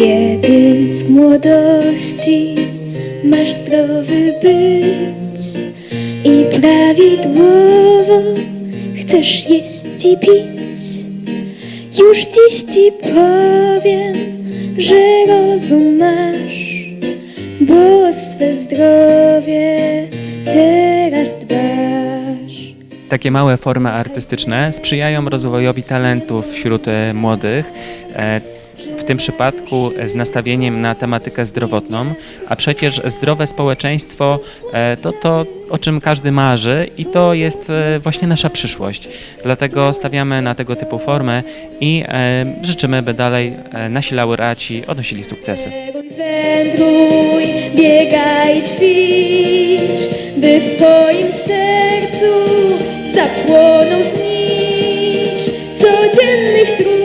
Kiedy w młodości masz zdrowy być i prawidłowo chcesz jeść i pić, już dziś ci powiem, że rozum masz, bo swe zdrowie teraz dbasz. Takie małe formy artystyczne sprzyjają rozwojowi talentów wśród e, młodych. e, tym przypadku z nastawieniem na tematykę zdrowotną, a przecież zdrowe społeczeństwo e, to to, o czym każdy marzy i to jest e, właśnie nasza przyszłość. Dlatego stawiamy na tego typu formy i e, życzymy, by dalej nasi laureaci odnosili sukcesy. Wędruj, biegaj, ćwicz, by w Twoim sercu zapłonął znicz codziennych trudów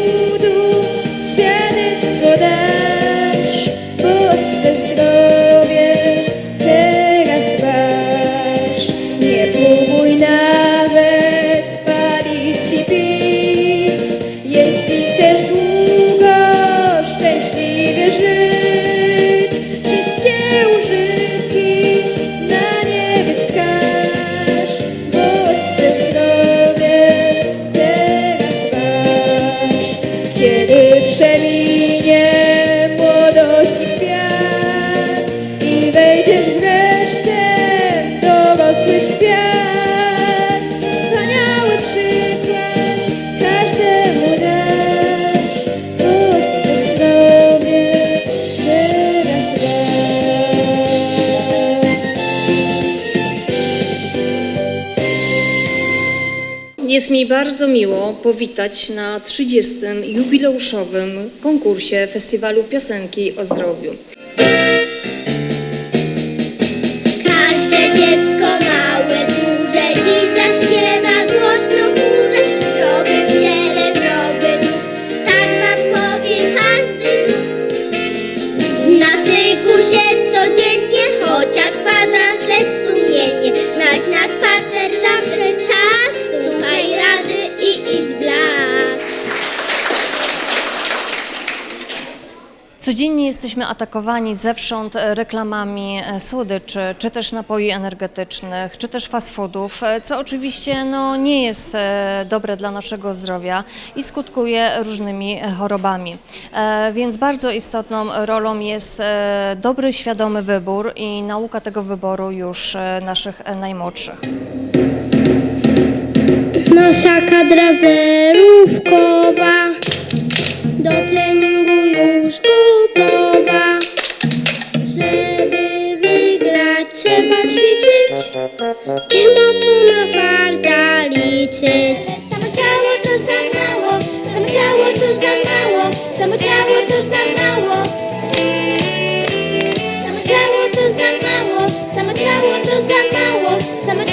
Jest mi bardzo miło powitać na 30. jubileuszowym konkursie Festiwalu Piosenki o Zdrowiu. Jesteśmy atakowani zewsząd e, reklamami e, słodyczy, czy też napoi energetycznych, czy też fast foodów, e, co oczywiście no, nie jest dobre dla naszego zdrowia i skutkuje różnymi chorobami. Więc bardzo istotną rolą jest dobry, świadomy wybór i nauka tego wyboru już naszych najmłodszych. Nasza kadra zerówkowa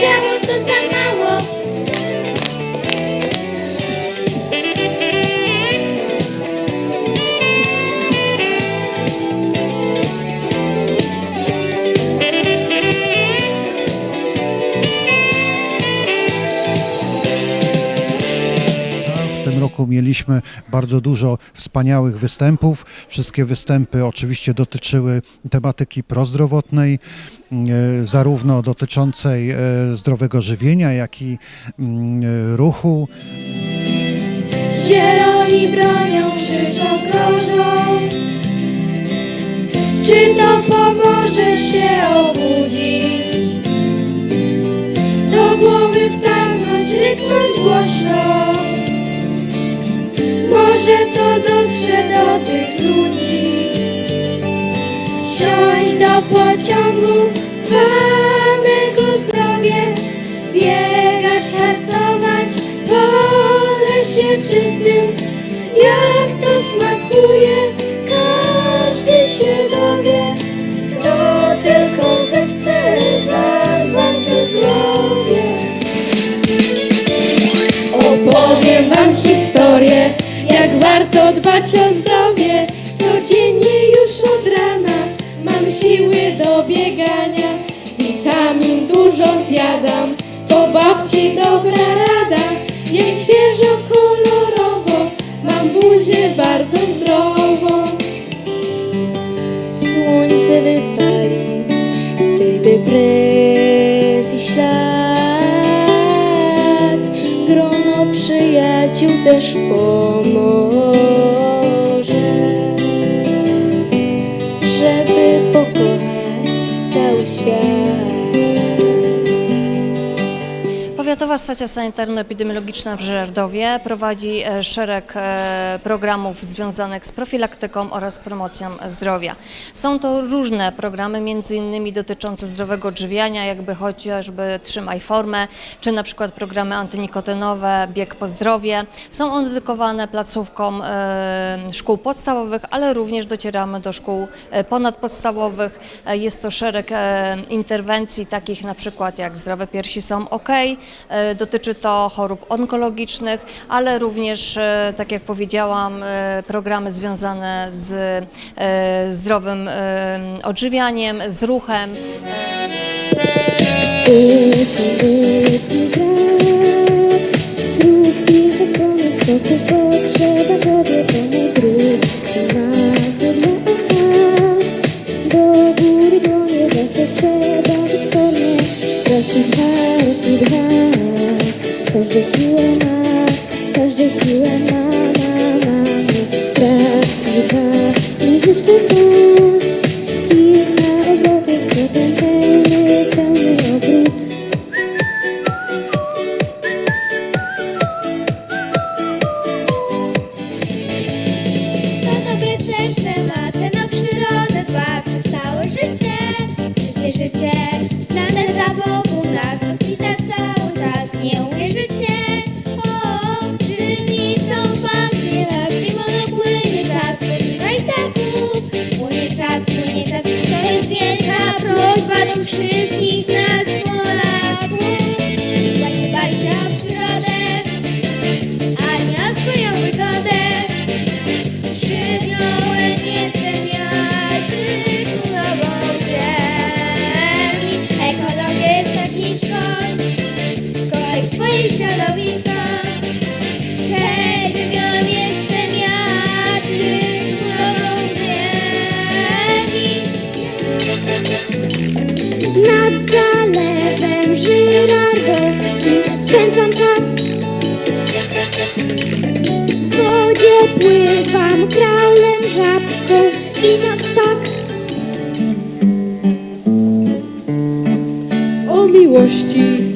Jimmy. Roku mieliśmy bardzo dużo wspaniałych występów. Wszystkie występy oczywiście dotyczyły tematyki prozdrowotnej, e, zarówno dotyczącej e, zdrowego żywienia, jak i mm, e, ruchu. Zieloni bronią, krzyczą, grożą. Czy to pomoże się obudzić? Do głowy wtargnąć, ryknąć głośno. Może to dotrze do tych ludzi. Wsiąść do pociągu zwanego warto dbać o zdrowie. Codziennie już od rana mam siły do biegania. Witamin dużo zjadam, to babci dobra rada. Jem świeżo, kolorowo, mam buzię bardzo zdrową. Państwowa Stacja Sanitarno-Epidemiologiczna w Żerdowie prowadzi e, szereg e, programów związanych z profilaktyką oraz promocją zdrowia. Są to różne programy, między innymi dotyczące zdrowego odżywiania, jakby chociażby Trzymaj Formę, czy na przykład programy antynikotynowe, Bieg po zdrowie. Są one dedykowane placówkom e, szkół podstawowych, ale również docieramy do szkół ponadpodstawowych. Jest to szereg interwencji, takich na przykład jak zdrowe piersi są ok, dotyczy to chorób onkologicznych, ale również, e, tak jak powiedziałam, e, programy związane z e, zdrowym e, odżywianiem, z ruchem. Do góry dłonie zawsze trzeba Всегда, всегда, каждая сила она, каждая сила она, она, она, красота, не за что-то, тихо работает кто-то.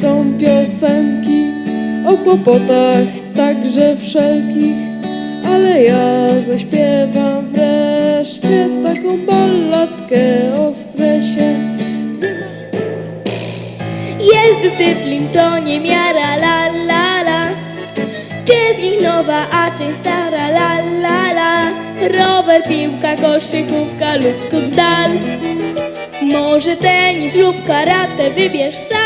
Są piosenki, o kłopotach także wszelkich, ale ja zaśpiewam wreszcie taką balladkę o stresie. Jest dyscyplin, co nie miara, la la la. Część z nich nowa, a część stara, la la la. Rower, piłka, koszykówka lub kucdal Może tenis lub karate, wybierz sam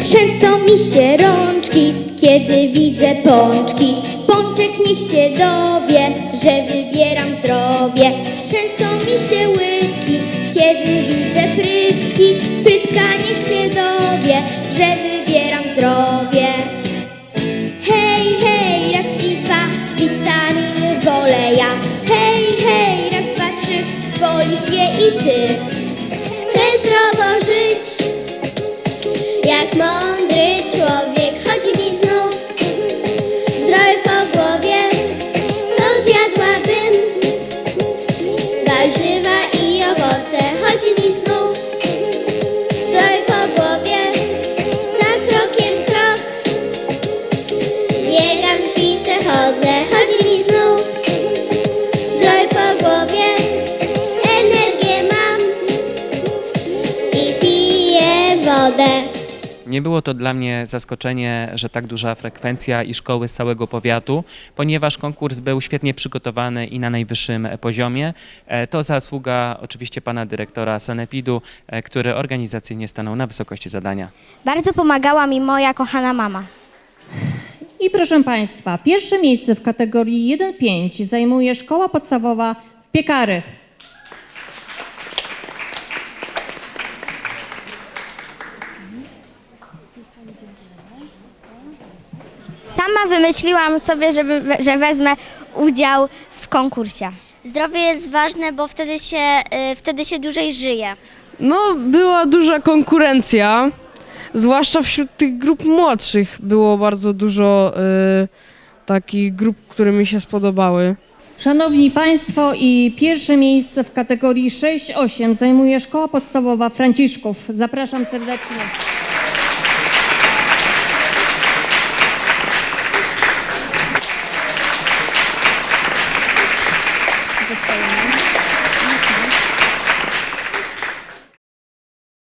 Trzęsą mi się rączki, kiedy widzę pączki. Pączek niech się dowie, że wybieram zdrowie. Trzęsą mi się łydki, kiedy widzę frytki. Frytka niech się dowie, że wybieram zdrowie. Nie było to dla mnie zaskoczenie, że tak duża frekwencja i szkoły z całego powiatu, ponieważ konkurs był świetnie przygotowany i na najwyższym poziomie. E, To zasługa oczywiście pana dyrektora Sanepidu, e, który organizacyjnie stanął na wysokości zadania. Bardzo pomagała mi moja kochana mama. I proszę Państwa, pierwsze miejsce w kategorii 1-5 zajmuje szkoła podstawowa w Piekary. Sama wymyśliłam sobie, żeby, że wezmę udział w konkursie. Zdrowie jest ważne, bo wtedy się, y, wtedy się dłużej żyje. No, była duża konkurencja, zwłaszcza wśród tych grup młodszych było bardzo dużo y, takich grup, które mi się spodobały. Szanowni Państwo, i pierwsze miejsce w kategorii 6-8 zajmuje Szkoła Podstawowa Franciszków. Zapraszam serdecznie.